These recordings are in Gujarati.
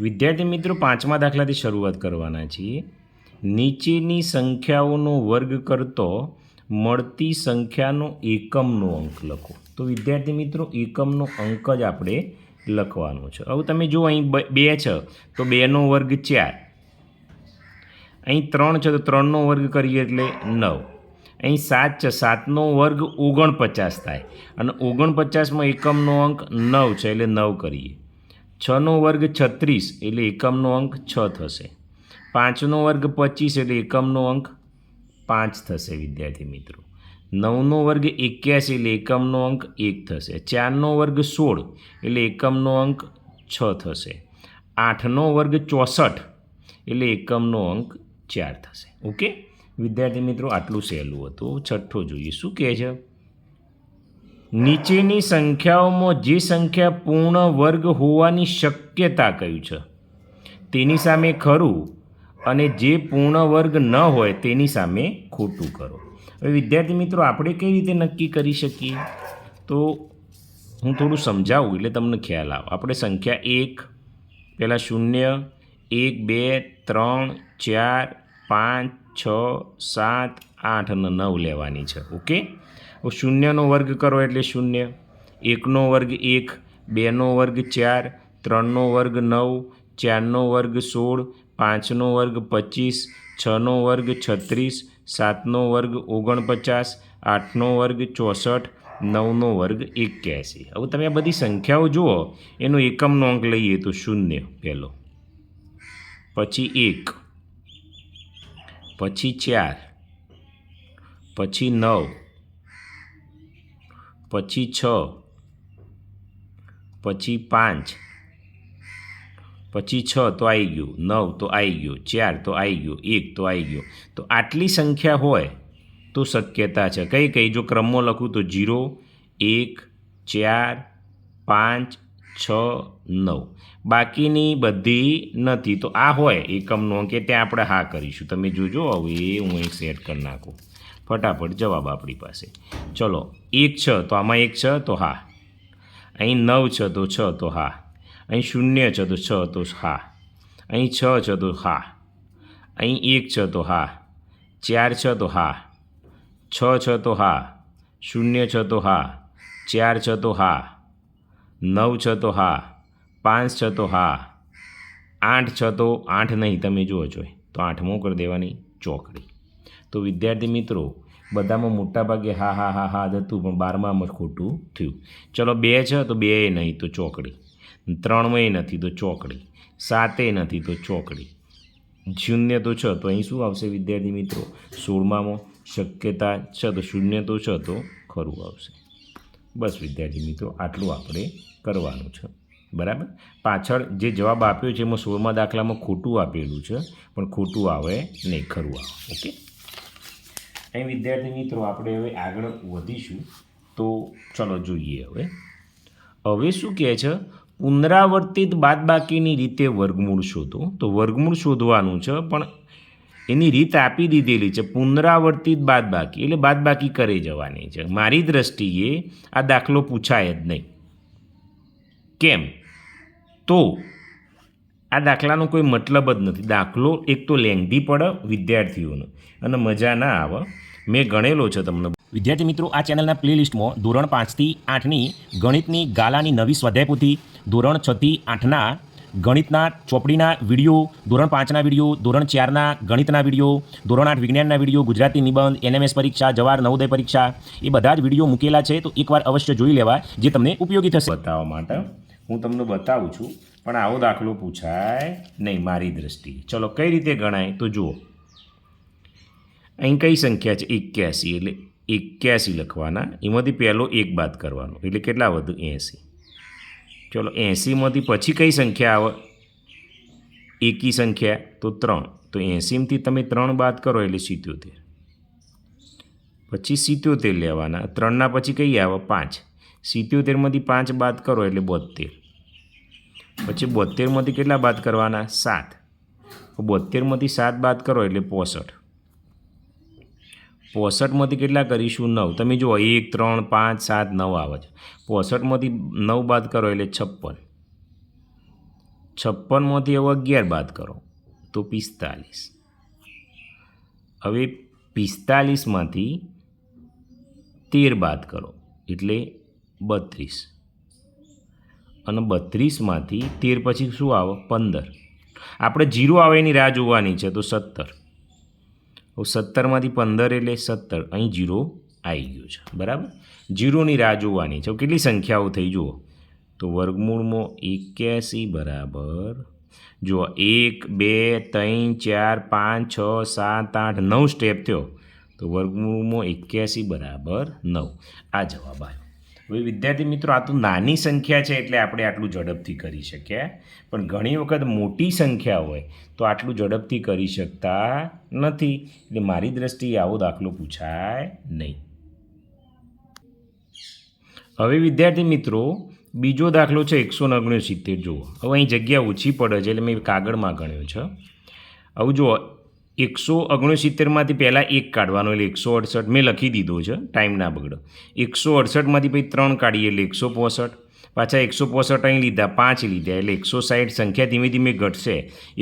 વિદ્યાર્થી મિત્રો, પાંચમા દાખલાથી શરૂઆત કરવાના છીએ. નીચેની સંખ્યાઓનો વર્ગ કરતો મળતી સંખ્યાનો એકમનો અંક લખો. તો વિદ્યાર્થી મિત્રો, એકમનો અંક જ આપણે લખવાનો છે. હવે તમે જુઓ, અહીં બે છે. તો બેનો વર્ગ ચાર. અહીં ત્રણ છે, તો ત્રણનો વર્ગ કરીએ એટલે નવ. અહીં સાત છે, સાતનો વર્ગ ઓગણપચાસ થાય. અને ઓગણપચાસમાં એકમનો અંક નવ છે, એટલે નવ કરીએ. છનો વર્ગ છત્રીસ એટલે એકમનો અંક છ થશે. પાંચનો વર્ગ પચીસ એટલે એકમનો અંક પાંચ થશે, વિદ્યાર્થી મિત્રો. નવનો વર્ગ એક્યાસી એટલે એકમનો અંક એક થશે. ચારનો વર્ગ સોળ એટલે એકમનો અંક છ થશે. આઠનો વર્ગ ચોસઠ એટલે એકમનો અંક ચાર થશે. ઓકે? વિદ્યાર્થી મિત્રો, આટલું સહેલું હતું. છઠ્ઠો જોઈએ, શું કહે છે? નીચેની સંખ્યાઓમાં જે સંખ્યા પૂર્ણ વર્ગ હોવાની શક્યતા કયું છે? તેની સામે ખરું અને જે પૂર્ણ વર્ગ ન હોય તેની સામે ખોટું કરો. હવે વિદ્યાર્થી મિત્રો, આપણે કઈ રીતે નક્કી કરી શકીએ? તો હું થોડું સમજાવું એટલે તમને ખ્યાલ આવે. આપણે સંખ્યા એક, પહેલાં શૂન્ય, એક, બે, ત્રણ, ચાર, પાંચ, છ, સાત, આઠ અને નવ લેવાની છે. ઓકે? શૂન્યનો વર્ગ કરો એટલે શૂન્ય. એકનો વર્ગ એક, બેનો વર્ગ ચાર, ત્રણનો વર્ગ નવ, ચારનો વર્ગ સોળ, પાંચનો વર્ગ પચીસ, છનો વર્ગ છત્રીસ, સાતનો વર્ગ ઓગણપચાસ, આઠનો વર્ગ ચોસઠ, નવનો વર્ગ એક્યાસી. હવે તમે આ બધી સંખ્યાઓ જુઓ, એનો એકમનો અંક લઈએ તો શૂન્ય પહેલો. પછી એક, પછી ચાર, પછી નવ પછી છ, પછી પાંચ, પછી છ તો આવી ગયું, નવ તો આવી ગયું, ચાર તો આવી ગયું, એક તો આવી ગયું. તો આટલી સંખ્યા હોય તો શક્યતા છે. કઈ કઈ? જો ક્રમમાં લખું તો જીરો, એક, ચાર, પાંચ, છ, નવ. બાકીની બધી નથી. તો આ હોય એકમનો કે ત્યાં આપણે હા કરીશું. તમે જોજો, હવે હું અહીં સેટ કરી નાખું. ફટાફટ જવાબ આપણી પાસે ચલો એક છ તો આમાં એક છ તો હા અહીં નવ છ તો છ તો હા અહીં શૂન્ય છ તો છ તો હા અહીં છ છ તો હા અહીં એક છ તો હા ચાર છ તો હા છ છ તો હા શૂન્ય છ તો હા ચાર છ તો હા નવ છ તો હા પાંચ છ તો હા આઠ છ તો આઠ નહીં તમે જુઓ છો તો આઠમો કરી દેવાની ચોકડી તો વિદ્યાર્થી મિત્રો, બધામાં મોટાભાગે હા હા હા હા જ હતું, પણ બારમામાં ખોટું થયું. ચલો બે છે, તો બે નહીં, તો ચોકડી. ત્રણમાં નથી, તો ચોકડી. સાતે નથી, તો ચોકડી. શૂન્ય તો છે, તો અહીં શું આવશે વિદ્યાર્થી મિત્રો? સોળમામાં શક્યતા છે, તો શૂન્ય તો છે, તો ખરું આવશે. બસ વિદ્યાર્થી મિત્રો, આટલું આપણે કરવાનું છે. બરાબર? પાછળ જે જવાબ આપ્યો છે, એમાં સોળમાં દાખલામાં ખોટું આપેલું છે, પણ ખોટું આવે નહીં, ખરું આવે. ઓકે? અહીં વિદ્યાર્થી મિત્રો, આપણે હવે આગળ વધીશું. તો ચલો જોઈએ હવે. હવે શું કહે છે? પુનરાવર્તિત બાદબાકીની રીતે વર્ગમૂળ શોધો. તો વર્ગમૂળ શોધવાનું છે, પણ એની રીત આપી દીધેલી છે, પુનરાવર્તિત બાદબાકી. એટલે બાદબાકી કરી જવાની છે. મારી દ્રષ્ટિએ આ દાખલો પૂછાય જ નહીં. કેમ? તો આ દાખલાનો કોઈ મતલબ જ નથી. દાખલો એક તો લેંગધી પડે વિદ્યાર્થીઓનો. અને મજા ના આવે. મેં ગણેલો છે તમને. વિદ્યાર્થી મિત્રો આ ચેનલના પ્લેલિસ્ટમાં ધોરણ પાંચથી આઠની ગણિતની ગાલાની નવી સ્વાધ્યાય પોથી ધોરણ છથી આઠના ગણિતના ચોપડીના વીડિયો ધોરણ પાંચના વીડિયો ધોરણ ચારના ગણિતના વીડિયો ધોરણ આઠ વિજ્ઞાનના વીડિયો ગુજરાતી નિબંધ એનએમએસ પરીક્ષા જવાહર નવોદય પરીક્ષા એ બધા જ વીડિયો મૂકેલા છે. તો એકવાર અવશ્ય જોઈ લેવા જે તમને ઉપયોગી થશે. બતાવવા માટે હું તમને બતાવું છું પણ આવો દાખલો પૂછાય. નહીં, મારી દ્રષ્ટિએ. ચલો, કઈ રીતે ગણાય? તો જુઓ. અહીં કઈ સંખ્યા છે? એક્યાસી. એટલે એક્યાસી લખવાના. એમાંથી પહેલો એક બાદ કરવાનો. એટલે કેટલા વધુ? એંસી. ચલો, એંસીમાંથી પછી કઈ સંખ્યા આવે? એકી સંખ્યા, તો ત્રણ. તો એંસીમાંથી તમે ત્રણ બાદ કરો, એટલે સિત્યોતેર. પછી સિત્યોતેર લેવાના. ત્રણના પછી કઈ આવે? પાંચ. સિત્યોતેરમાંથી પાંચ બાદ કરો, એટલે બોતેર પછી બોતેરમાંથી કેટલા બાદ કરવાના? સાત. બોતેરમાંથી સાત બાદ કરો એટલે પોસઠ. પોસઠમાંથી કેટલા કરીશું? નવ. તમે જુઓ, એક, ત્રણ, પાંચ, સાત, નવ આવે છે. પોસઠમાંથી નવ બાદ કરો એટલે છપ્પન. છપ્પનમાંથી હવે અગિયાર બાદ કરો, તો પિસ્તાલીસ. હવે પિસ્તાલીસમાંથી તેર બાદ કરો, એટલે બત્રીસ. અને બત્રીસમાંથી તેર પછી શું આવે? પંદર. આપણે જીરો આવે એની રાહ જોવાની છે, તો સત્તર. સત્તરમાંથી પંદર એટલે સત્તર. અહીં જીરો આવી ગયો છે, બરાબર? જીરોની રાહ જોવાની છે. કેટલી સંખ્યાઓ થઈ, જુઓ. તો વર્ગમૂળમાં એક્યાસી બરાબર. જુઓ, એક, બે, ત્રણ, ચાર, પાંચ, છ, સાત, આઠ, નવ સ્ટેપ થયો. તો વર્ગમૂળમાં એક્યાસી બરાબર નવ. આ જવાબ આવ્યો. હવે વિદ્યાર્થી મિત્રો, આ તો નાની સંખ્યા છે એટલે આપણે આટલું ઝડપથી કરી શક્યા પણ ઘણી વખત મોટી સંખ્યા હોય તો આટલું ઝડપથી કરી શકતા નથી. એટલે મારી દ્રષ્ટિએ આવો દાખલો પૂછાય નહીં. હવે વિદ્યાર્થી મિત્રો, બીજો દાખલો છે એકસો ઓગણસિત્તેર. જુઓ. હવે અહીં જગ્યા ઓછી પડે છે એટલે મેં કાગળમાં ગણ્યો છે. હવે જુઓ એકસો ઓગણસિત્તેરમાંથી પહેલાં એક કાઢવાનો એટલે એકસો અડસઠ મેં લખી દીધો છે ટાઈમ ના બગડો. એકસો અડસઠમાંથી પછી ત્રણ કાઢીએ એટલે એકસો પોસઠ. પાછા એકસો પોસઠ અહીં લીધા, પાંચ લીધા એટલે એકસો સાઠ સંખ્યા ધીમે ધીમે ઘટશે.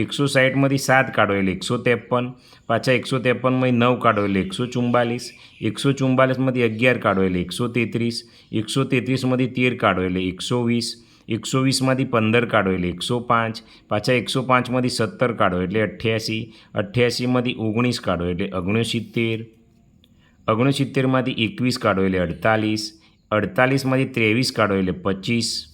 એકસો સાઠમાંથી સાત કાઢો એટલે એકસો ત્રેપન. પાછા એકસો ત્રેપનમાંથી નવ કાઢો એટલે એકસો ચુમ્બાલીસ એકસો ચુમ્બાલીસમાંથી અગિયાર કાઢો એટલે એકસો તેત્રીસ. એકસો તેત્રીસમાંથી તેર કાઢો એટલે એકસો વીસ. એકસો વીસમાંથી પંદર કાઢો એટલે એકસો પાંચ, પાછા એકસો પાંચમાંથી સત્તર કાઢો એટલે અઠ્યાસી, અઠ્યાસીમાંથી ઓગણીસ કાઢો એટલે ઓગણસિત્તેર, ઓગણસિત્તેરમાંથી એકવીસ કાઢો એટલે અડતાલીસ, અડતાલીસમાંથી ત્રેવીસ કાઢો એટલે પચીસ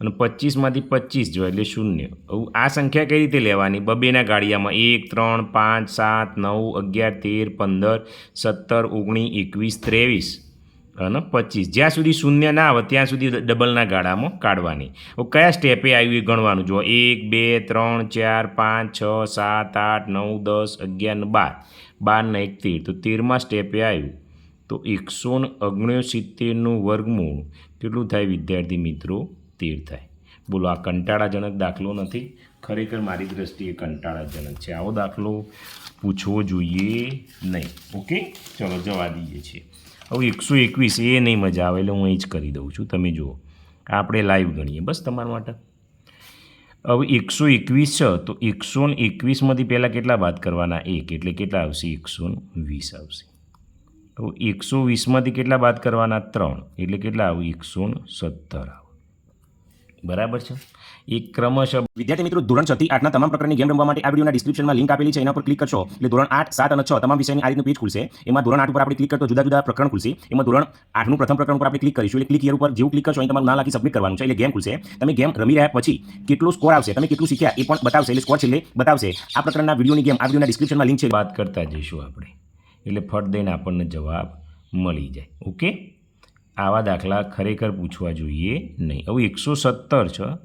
અને પચીસમાંથી પચીસ જો એટલે શૂન્ય. આ સંખ્યા કઈ રીતે લેવાની? બબેના ગાળિયામાં એક, ત્રણ, પાંચ, સાત, નવ, અગિયાર, તેર, પંદર, સત્તર ઓગણીસ એકવીસ, ત્રેવીસ. અને પચીસ. જ્યાં સુધી શૂન્ય ના આવે, ત્યાં સુધી ડબલના ગાળામાં કાઢવાની. કયા સ્ટેપે આવ્યું એ ગણવાનું? જો એક, બે, ત્રણ, ચાર, પાંચ, છ, સાત, આઠ, નવ, દસ, અગિયાર બાર. બારના એક તેર તો તેરમાં સ્ટેપે આવ્યું. તો એકસો ને ઓગણસિત્તેરનું વર્ગમૂળ કેટલું થાય વિદ્યાર્થી મિત્રો? તેર થાય. બોલો, આ કંટાળાજનક દાખલો નથી? ખરેખર મારી દ્રષ્ટિએ કંટાળાજનક છે. આવો દાખલો પૂછવો જોઈએ નહીં. ઓકે? ચલો, જવા દઈએ છીએ. હવે એકસો એકવીસ એ નહીં મજા આવે એટલે હું અહીં જ કરી દઉં છું. તમે જુઓ. આપણે લાઈવ ગણીએ. બસ તમારા માટે. હવે એકસો એકવીસ છે, તો એકસો ને એકવીસમાંથી પહેલાં કેટલા બાદ કરવાના? એક. એટલે કેટલા આવશે? એકસો ને વીસ આવશે. હવે એકસો વીસમાંથી કેટલા બાદ કરવાના? ત્રણ. એટલે કેટલા આવે? એકસો ને સત્તર આવે. બરાબર છે. એક ક્રમશ વિદ્યાર્થી મિત્રો ધોરણ છથી આઠના તમામ પ્રકારની ગેમ રમવા માટે આ વિડીયોના ડિસ્ક્રિપ્શનમાં લિંક આપેલી છે. એના પર ક્લિક કરશો એટલે ધોરણ આઠ સાત અને છ તમામ વિષયની આ રીતનું પેજ ખુલશે. એમાં ધોરણ આઠ ઉપર આપણે ક્લિક કરતો જુદા જુદા પ્રકરણ ખુલશે. એમાં ધોરણ આઠનું પ્રથમ પ્રકરણ ઉપર આપણે ક્લિક કરીશું. એટલે ક્લિક હિયર ઉપર જેવું ક્લિક કરશો અહીં તમારું ના લખી સબમિટ કરવાનું છે. એટલે ગેમ ખુલશે. તમે ગેમ રમી રહ્યા પછી કેટલો સ્કોર આવશે તમે કેટલું શીખ્યા એ પણ બતાવશે. એટલે સ્કોર છેલ્લે બતાવશે. આ પ્રકારના વિડીયોની ગેમ આ વિડીયોના ડિસ્ક્રિપ્શનમાં લિંક છે. વાત કરતા જઈશું આપણે. એટલે ફટ દઈને આપણને જવાબ મળી જાય. ઓકે આવા દાખલા ખરેખર પૂછવા જોઈએ નહીં. હવે એકસો સત્તર છે,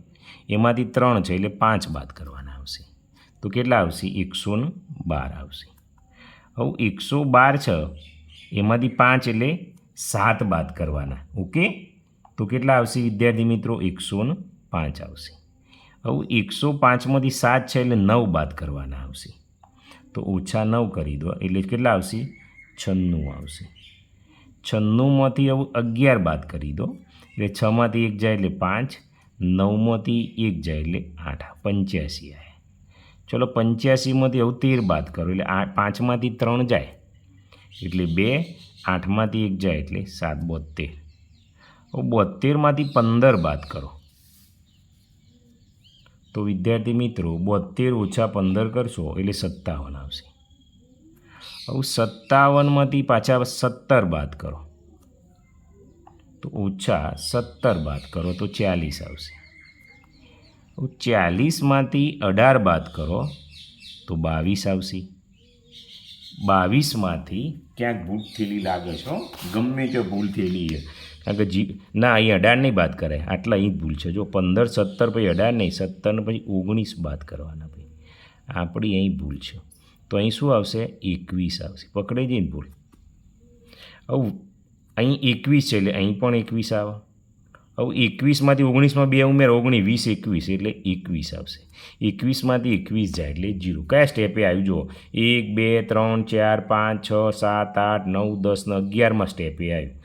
એમાંથી ત્રણ છે એટલે પાંચ બાદ કરવાના આવશે. તો કેટલા આવશે? એકસો બાર આવશે. હવે એકસો બાર છે, એમાંથી પાંચ એટલે સાત બાદ કરવાના. ઓકે? તો કેટલા આવશે વિદ્યાર્થી મિત્રો? એકસો પાંચ આવશે. હવે એકસો પાંચમાંથી સાત છે એટલે નવ બાદ કરવાના આવશે. તો ઓછા નવ કરી દો એટલે કેટલા આવશે? છન્નું આવશે. છન્નુંમાંથી હવે અગિયાર બાદ કરી દો. એટલે છમાંથી એક જાય એટલે પાંચ, નવમાંથી એક જાય એટલે આઠ. પંચ્યાસી આવે ચલો પંચ્યાસીમાંથી હવે તેર બાદ કરો એટલે આ પાંચમાંથી ત્રણ જાય. એટલે બે, આઠમાંથી એક જાય એટલે સાત બોતેર બોતેરમાંથી પંદર બાદ કરો. તો વિદ્યાર્થી મિત્રો બોતેર ઓછા પંદર કરશો એટલે સત્તાવન આવશે. હવે સત્તાવનમાંથી પાછા સત્તર બાદ કરો. તો ઓછા સત્તર બાદ કરો તો ચાલીસ આવશે. ચાલીસમાંથી અઢાર બાદ કરો તો બાવીસ આવશે. બાવીસમાંથી ક્યાંક ભૂલ થયેલી લાગે છે ગમે તે ભૂલ થયેલી છે. કારણ કે જી, ના, અહીં અઢારની બાદ કરે આટલા અહીં ભૂલ છે. જો પંદર, સત્તર પછી અઢાર નહીં, સત્તર ને પછી ઓગણીસ બાદ કરવાના ભાઈ. આપણી અહીં ભૂલ છે. તો અહીં શું આવશે? એકવીસ આવશે. પકડાઈ જઈને ભૂલ આવું, અહીં એકવીસ છે એટલે અહીં પણ એકવીસ આવે. હવે એકવીસમાંથી ઓગણીસમાં બે ઉમેર, ઓગણીસ, વીસ, એકવીસ એટલે એકવીસ આવશે. એકવીસમાંથી એકવીસ જાય એટલે જીરો. કયા સ્ટેપે આવ્યું? જુઓ. એક, બે, ત્રણ, ચાર, પાંચ, છ, સાત, આઠ, નવ, દસ ને અગિયારમાં સ્ટેપે આવ્યું.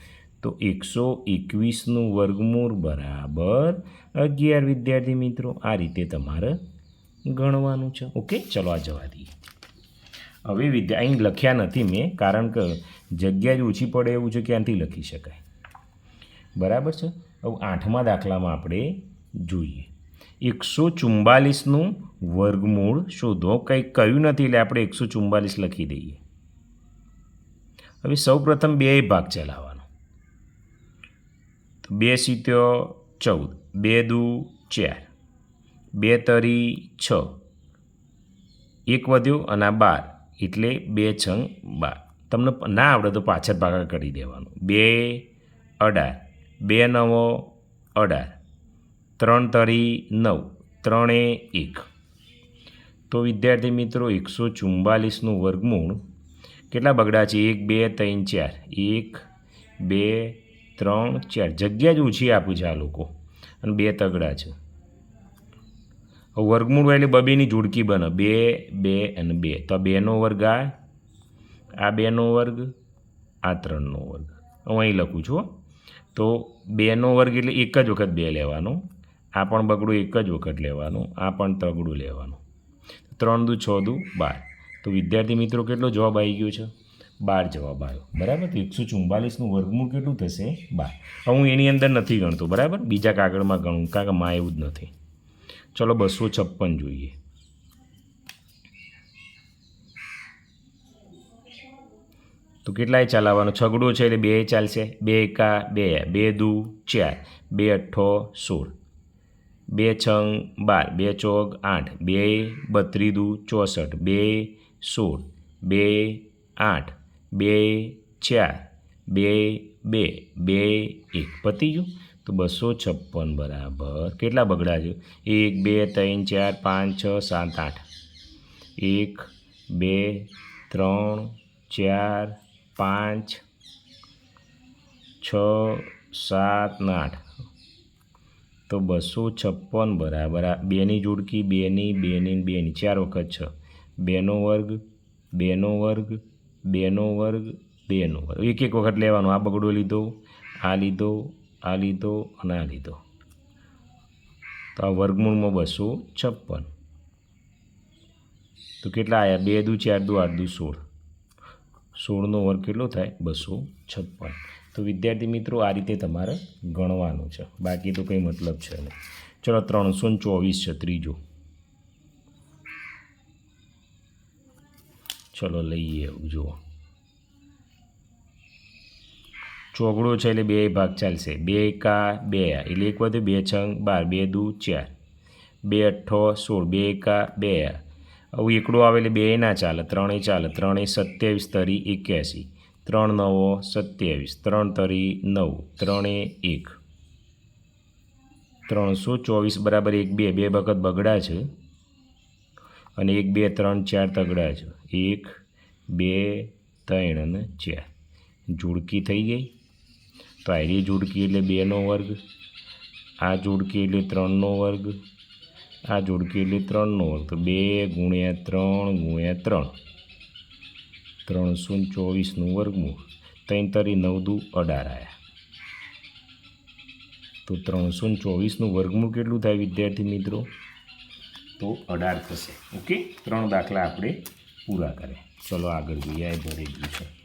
તો એકસો એકવીસનું વર્ગમૂળ બરાબર અગિયાર વિદ્યાર્થી મિત્રો, આ રીતે તમારે ગણવાનું છે. ઓકે? ચલો, આ જવા દઈએ. હવે વિદ્યા, અહીં લખ્યા નથી મેં, કારણ કે જગ્યા જ ઓછી પડે એવું છે, ક્યાંથી લખી શકાય? બરાબર છે? હવે આઠમા દાખલામાં આપણે જોઈએ. એકસો ચુમ્બાલીસનું વર્ગમૂળ શોધો. કંઈ કહ્યું નથી એટલે આપણે એકસો ચુમ્બાલીસ લખી દઈએ. હવે સૌપ્રથમ બે ભાગ ચલાવવાનો. બે સિત્યો ચૌદ, બે દુ ચાર, બે તરી છ. એક વધ્યો અને બાર. એટલે બે છંગ બાર તમને ના આવડે તો પાછળ ભાગા કરી દેવાનું. બે અઢાર. બે નવો અઢાર. ત્રણ તરી નવ. ત્રણે એક. તો વિદ્યાર્થી મિત્રો, એકસો ચુમ્બાલીસનું વર્ગમૂળ કેટલા બગડા છે? એક, બે, ત્રણ, ચાર. એક, બે, ત્રણ, ચાર. જગ્યા જ ઓછી આપી છે આ લોકો. અને બે તગડા છે. વર્ગમૂળ હોય એટલે બબેની જોડકી બને. બે બે અને બે. તો આ બેનો વર્ગ આ આ બેનો વર્ગ, આ ત્રણનો વર્ગ. હું અહીં લખું છું. તો બેનો વર્ગ એટલે એક જ વખત બે લેવાનો, આ પણ બગડું એક જ વખત લેવાનું, આ પણ તગડું લેવાનું. ત્રણ દુ છ દુ બાર. તો વિદ્યાર્થી મિત્રો, કેટલો જવાબ આવી ગયો છે? બાર જવાબ આવ્યો. બરાબર? તો એકસો ચુમ્બાલીસનું વર્ગમૂળ કેટલું થશે? બાર. હું એની અંદર નથી ગણતો, બરાબર? બીજા કાગળમાં ગણું, કારણ કે માં એવું જ નથી. ચલો બસો છપ્પન જોઈએ. તો કેટલાય ચલાવવાનો છગડો છે એટલે બે ચાલશે. બે એકા, બે બે દુ, ચાર. બે અઠ્ઠો, સોળ. બે છંગ, બાર. બે ચોગ, આઠ. બે બત્રી દુ, ચોસઠ. બે, સોળ. બે, આઠ. બે, ચાર. બે બે. બે, એક. પતી ગયું? તો બસો છપ્પન બરાબર. કેટલા બગડા છે? એક, બે, ત્રણ, ચાર, પાંચ, છ, સાત, આઠ. એક, બે, ત્રણ, ચાર, પાંચ, છ, સાત ને આઠ. તો બસો છપ્પન બરાબર. આ બેની જોડકી, બેની બેની બેની. ચાર વખત છ. બેનો વર્ગ બેનો વર્ગ બેનો વર્ગ બેનો વર્ગ. એક એક વખત લેવાનો. આ બગડો લીધો, આ લીધો આ લીધો અને આ લીધો. તો આ વર્ગમૂળમાં બસો છપ્પન. તો કેટલા આવ્યા બે દુ ચાર દુ, આઠ દુ સોળ. સોળનો વર્ગ કેટલો થાય? બસો છપ્પન. તો વિદ્યાર્થી મિત્રો, આ રીતે તમારે ગણવાનું છે. બાકી તો કંઈ મતલબ છે નહીં. ચલો, ત્રણસો ને ચોવીસ છે ત્રીજો. ચલો, લઈએ, જુઓ. ચોગડો છે એટલે બે ભાગ ચાલશે. બે એકા, બે એટલે એક વધુ બે છંગ, બાર. બે દુ, ચાર. બે અઠ્ઠો, સોળ. બે એકા, બે હવે એકડો આવે એટલે બે ના ચાલે. ત્રણે ચાલે. ત્રણે સત્યાવીસ તરી એક્યાસી. ત્રણ નવો, સત્યાવીસ. ત્રણ તરી નવ. ત્રણે એક. ત્રણસો ચોવીસ બરાબર એક, બે. બે વખત બગડા છે. અને એક, બે, ત્રણ, ચાર તગડા છે. એક, બે, ત્રણ અને ચાર. જોડકી થઈ ગઈ. તો આયરી જોડકી એટલે બેનો વર્ગ, આ જોડકી એટલે ત્રણનો વર્ગ, આ જોડકી એટલે ત્રણનો વર્ગ. તો બે ગુણ્યા ત્રણ ગુણ્યા ત્રણ. ત્રણસો ચોવીસનું વર્ગમૂળ. ત્રણ તરી નવ દુ અઢાર આવ્યા તો ત્રણસો ચોવીસનું વર્ગમૂળ કેટલું થાય વિદ્યાર્થી મિત્રો? તો અઢાર થશે. ઓકે? ત્રણ દાખલા આપણે પૂરા કરે ચલો આગળ જોઈએ, આ ભરી ગયું છે.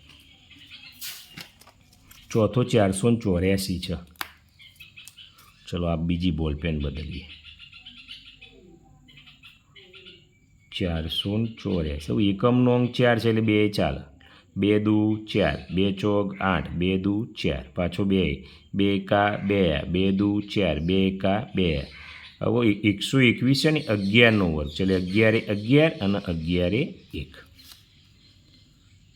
ચોથો ચારસો ને ચોર્યાસી છે. ચલો આ બીજી બોલ પેન બદલીએ. ચારસો ને ચોર્યાસી. હવે એકમનો અંક ચાર છે એટલે બે ચાલે. બે દુ ચાર, બે ચોક આઠ, બે દુ ચાર. પાછો બે બે એકા બે બે દુ ચાર, બે એકા બે. હવે એકસો એકવીસ છે ને અગિયારનો વર્ગ એટલે અગિયારે અગિયાર અને અગિયારે એક.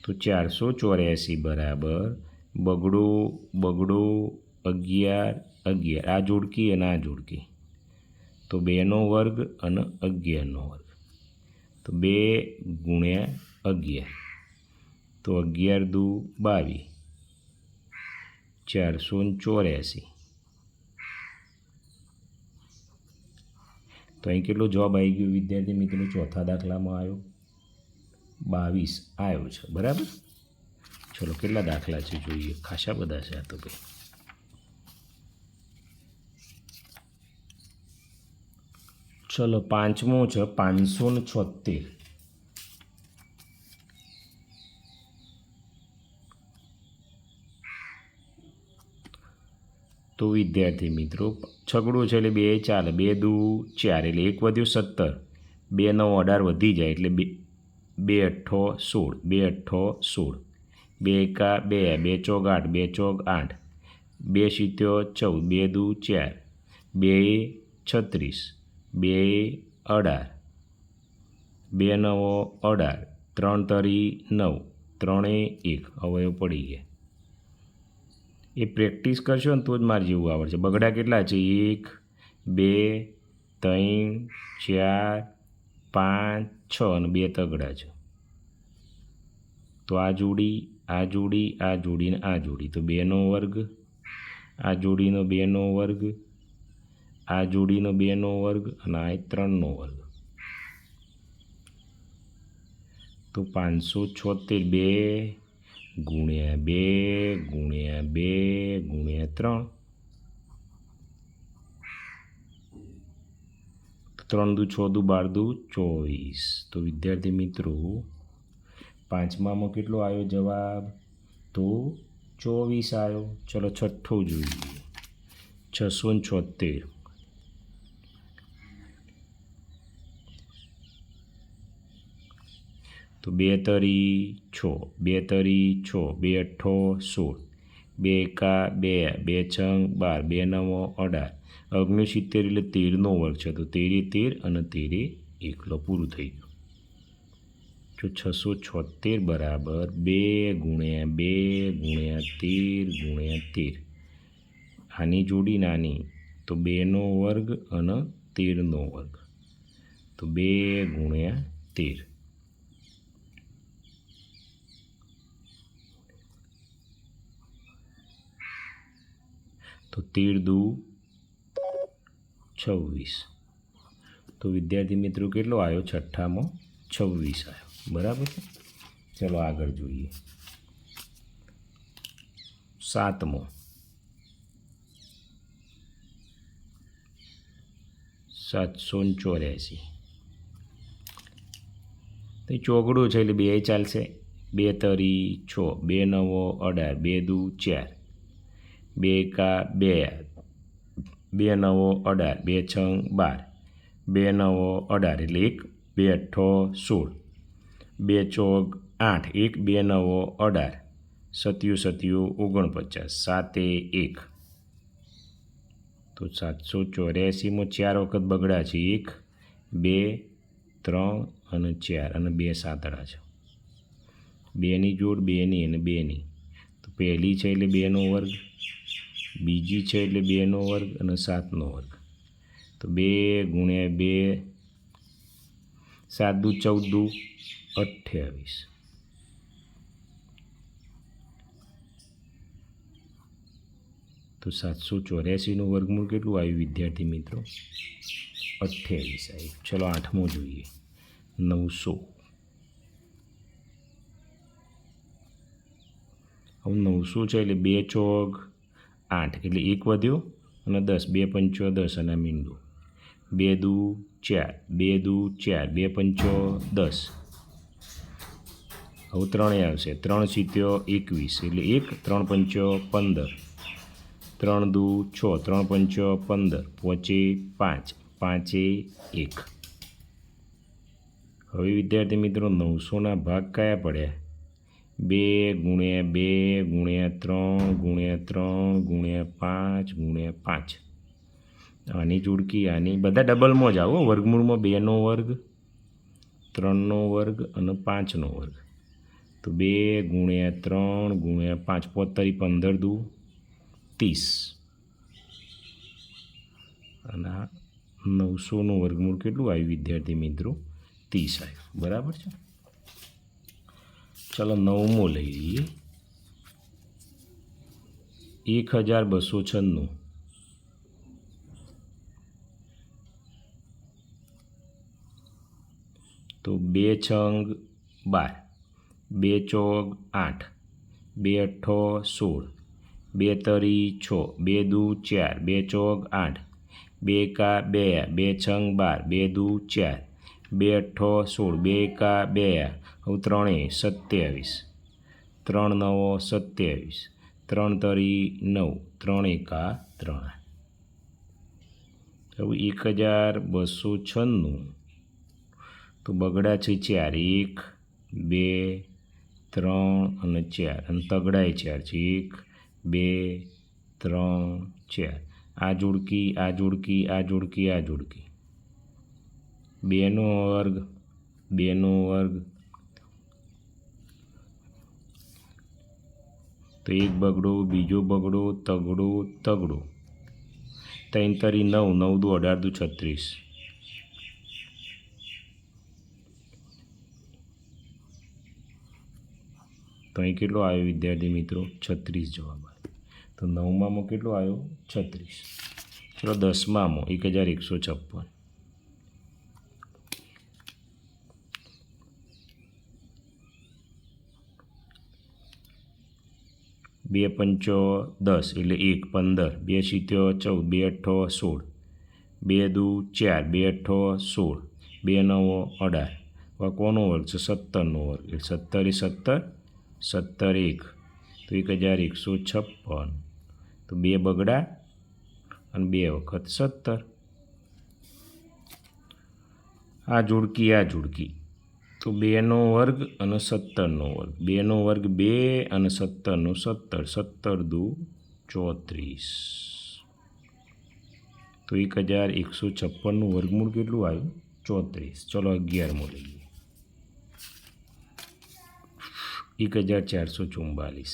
તો ચારસો ચોર્યાસી બરાબર બગડો બગડો, અગિયાર અગિયાર. આ જોડકી અને આ જોડકી. તો બેનો વર્ગ અને અગિયારનો વર્ગ. તો બે ગુણ્યા અગિયાર. તો અગિયાર દુ બાવીસ ચારસો ચોર્યાસી. તો અહીં કેટલો જવાબ આવી ગયો? વિદ્યાર્થી મિત્રો, ચોથા દાખલામાં આવ્યો. બાવીસ. આવ્યો છે. બરાબર? ચલો કેટલા દાખલા છે, જોઈએ. ખાસા બધા છે આ તો ભાઈ. ચલો, પાંચમો છે, પાંચસો ને છોતેર તો વિદ્યાર્થી મિત્રો, છગડું છે એટલે બે ચાલે, બે દુ ચાર, એટલે એક વધ્યું સત્તર. બે નવ અઢાર વધી જાય એટલે બે બે અઠ્ઠો સોળ, બે અઠ્ઠો સોળ. બે એકા બે બે ચોક આઠ, બે ચોક આઠ. બે સિત્યો ચૌદ, બે દુ ચાર. બે છત્રીસ, બે અઢાર. બે નવો અઢાર, ત્રણ તરી નવ, ત્રણે એક. અવયવ પડી ગયા. એ પ્રેક્ટિસ કરશો ને તો જ મારે જેવું આવડશે. બગડા કેટલા છે? એક, બે, ત્રણ, ચાર, પાંચ, છ અને બે તગડા છે. તો આ જોડી આ જોડી, આ જોડીને આ જોડી. તો બેનો વર્ગ, આ જોડીનો બેનો વર્ગ, આ જોડીનો બેનો વર્ગ અને આ ત્રણનો વર્ગ. તો પાંચસો છોતેર, બે ગુણ્યા બે ગુણ્યા બે ગુણ્યા ત્રણ. ત્રણ દુ, છ દુ, બાર દુ, ચોવીસ. તો વિદ્યાર્થી મિત્રો પાંચમામાં કેટલો આવ્યો જવાબ? તો ચોવીસ આવ્યો. ચલો છઠ્ઠો જોઈએ. છસો ને છોતેર. તો બે તરી છ. બે તરી છ. બે અઠ્ઠો સોળ. બે એકા, બે બે છંગ, બાર. બે નવો, અઢાર. અગ્નિસિત્તેર એટલે તેરનો વર્ગ છે. તો તેરે તેર અને તેરે એકલો પૂરું થઈ ગયું. જો છસો છોતેર બરાબર બે ગુણ્યા બે ગુણ્યા તેર ગુણ્યા તેર. આની જોડી નાની, તો બેનો વર્ગ અને તેરનો વર્ગ. તો બે ગુણ્યા તેર. તો તેર દુ છવ્વીસ. તો વિદ્યાર્થી મિત્રો કેટલો આવ્યો છઠ્ઠામાં છવ્વીસ આવ્યો બરાબર છે? ચલો આગળ જોઈએ. સાતમો. સાતસો ચોર્યાસી. તો ચોગડું છે એટલે બે ચાલશે. બે તરી છ, બે નવો, અઢાર, બે દુ, ચાર. બે એકા, બે બે નવો, અઢાર, બે છ, બાર. બે નવો, અઢાર એટલે એક, બે અઠ્ઠો, સોળ. બે ચોક આઠ એક બે નવો અઢાર. સત્યુ સત્યુ ઓગણપચાસ, સાતે એક. તો સાતસો ચોર્યાસીમાં ચાર વખત બગડા છે એક, બે, ત્રણ અને ચાર અને બે સાતડા છે. બેની જોડ બેની અને બેની. તો પહેલી છે એટલે બેનો વર્ગ, બીજી છે એટલે બેનો વર્ગ અને સાતનો વર્ગ. તો બે ગુણ્યા બે, સાત દુ ચૌદ દુ. અઠ્યાવીસ. તો સાતસો ચોર્યાસીનું વર્ગમૂળ કેટલું આવ્યું વિદ્યાર્થી મિત્રો? અઠ્યાવીસ આવ્યું. ચલો આઠમો જોઈએ. નવસો. હવે નવસો છે એટલે બે ચોગ આઠ. એટલે એક વધ્યો અને દસ. બે પંચો દસ અને મીંડું. બે દુ ચાર. બે દુ ચાર. બે પંચો દસ. હવે ત્રણે આવશે. ત્રણ સિત્યો એકવીસ, એટલે એક, ત્રણ પંચો પંદર. ત્રણ દુ છ, ત્રણ પંચો પંદર, પોચે પાંચ, પાંચે એક. હવે વિદ્યાર્થી મિત્રો નવસોના ભાગ કયા પડ્યા? બે ગુણ્યા બે ગુણ્યા ત્રણ ગુણ્યા ત્રણ ગુણ્યા પાંચ ગુણ્યા પાંચ. આની ચૂડકી, આની બધા ડબલમાં જ આવો. વર્ગમૂળમાં બેનો વર્ગ, ત્રણનો વર્ગ અને પાંચનો વર્ગ. તો બે ગુણ્યા ત્રણ ગુણ્યા પાંચ પોતરી પંદર દુ ત્રીસ. અને આ નવસોનું વર્ગમૂળ કેટલું આવ્યું વિદ્યાર્થી મિત્રો? ત્રીસ આવ્યું. બરાબર છે? ચાલો નવમો લઈ લઈએ. એક હજાર બસો છન્નું. તો બે છંગ બાર. બે ચોગ આઠ, બે અઠ્ઠો સોળ, બે તરી છ, બે દુ ચાર, બે ચોગ આઠ, બે એકા બે બે છંગ બાર, બે દુ ચાર, બે અઠ્ઠો સોળ, બે એકા બે, હવે ત્રણે સત્યાવીસ, ત્રણ નવો સત્યાવીસ, ત્રણ તરી નવ, ત્રણ એકા ત્રણ. હવે એક હજાર બસો છન્નું, તો બગડા છે ચાર, એક, બે ત્રણ અને ચાર. અને તગડાય ચાર છે. એક, બે, ત્રણ, ચાર. આ જોડકી આ જોડકી આ જોડકી આ જોડકી. બેનો વર્ગ બેનો વર્ગ. તો એક બગડો, બીજો બગડો, તગડો તગડો. ત્રણ તરી નવ નવ દુ અઢાર દુ છત્રીસ. તો અહીં કેટલો આવ્યો વિદ્યાર્થી મિત્રો? છત્રીસ જવાબ આવ્યો તો નવમામાં કેટલો આવ્યો? છત્રીસ. ચલો દસમામાં એક હજાર એકસો છપ્પન બે પંચો દસ, એટલે એક પંદર. બે સિત્યો ચૌદ, બે અઠ્ઠો સોળ. બે દુ ચાર, બે અઠ્ઠો સોળ. બે નવો અઢાર. કોનો વર્ગ છે? સત્તરનો વર્ગ. એટલે સત્તર સત્તર સત્તર એક, તો એક હજાર એકસો છપ્પન. તો બે બગડા અને બે વખત સત્તર. આ જોડકી આ જોડકી. તો બેનો વર્ગ અને સત્તરનો વર્ગ. બેનો વર્ગ બે અને સત્તરનો સત્તર. સત્તર દુ ચોત્રીસ. તો એક હજાર એકસો છપ્પનનું વર્ગમૂળ કેટલું આવ્યું? ચોત્રીસ. ચલો અગિયારમું લઈએ. એક હજાર ચારસો ચુમ્બાલીસ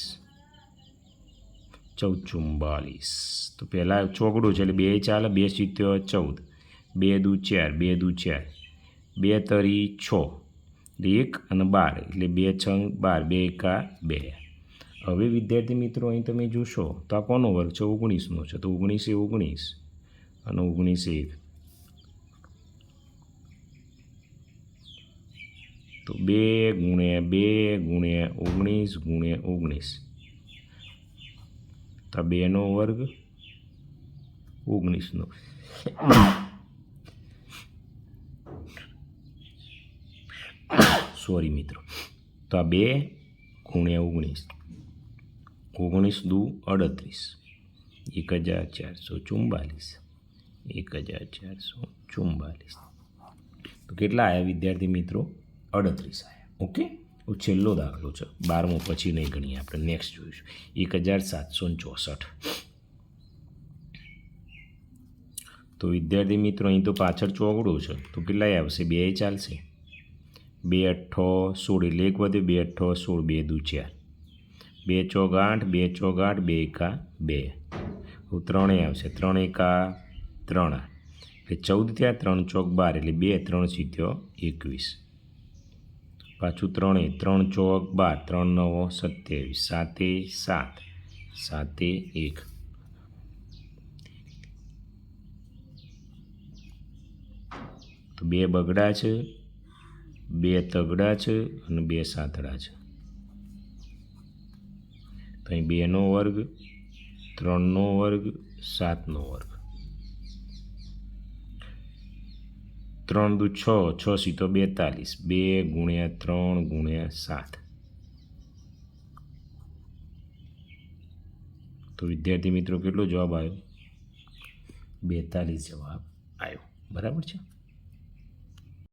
ચૌદ ચુમ્બાલીસ તો પહેલાં ચોકડો છે એટલે બે ચાલે બે સિત્તેર, ચૌદ. બે દુ ચાર, બે દુ ચાર. બે તરી છ. એક અને બાર, એટલે બે છ બાર, બે એકા બે. હવે વિદ્યાર્થી મિત્રો અહીં તમે જોશો તો આ કોનો વર્ગ છે? ઓગણીસનો છે. તો ઓગણીસે ઓગણીસ અને ઓગણીસે એક. તો બે ગુણ્યા બે ગુણ્યા ઓગણીસ ગુણ્યા ઓગણીસ. તો બેનો વર્ગ ઓગણીસનો. સોરી મિત્રો. તો આ બે ગુણ્યા ઓગણીસ. ઓગણીસ દુ અડત્રીસ. એક હજાર ચારસો ચુમ્બાલીસ એક હજાર ચારસો ચુમ્બાલીસ તો કેટલા આવ્યા વિદ્યાર્થી મિત્રો? અડત્રીસ આવ્યા ઓકે? છેલ્લો દાખલો છે. બારમો પછી નહીં ગણીએ આપણે. નેક્સ્ટ જોઈશું. એક હજાર સાતસો ચોસઠ. તો વિદ્યાર્થી મિત્રો, અહીં તો પાછળ ચોગડો છે. તો કેટલાય આવશે? બે ચાલશે. બે અઠ્ઠો સોળ. એટલે એક વધે બે અઠ્ઠો સોળ. બે દુ ચાર. બે ચોક આઠ, બે ચોગ આઠ, બે એકા બે. હું ત્રણેય આવશે. ત્રણ એકા ત્રણ. એટલે ચૌદ થયા ત્રણ ચોક બાર. એટલે બે ત્રણ સિત્યો એકવીસ. પાછું ત્રણે, ત્રણ ચોક બાર, ત્રણ નવો, સત્યાવીસ, સાતે, સાત, સાતે, એક. તો બે બગડા છે, બે તગડા છે અને બે સાતડા છે. તો અહીં બેનો વર્ગ, ત્રણનો વર્ગ, સાતનો વર્ગ. ત્રણ દુ છ છ સીતો બેતાલીસ. બે ગુણ્યા ત્રણ ગુણ્યા સાત. તો વિદ્યાર્થી મિત્રો, કેટલો જવાબ આવ્યો? બેતાલીસ જવાબ આવ્યો. બરાબર છે?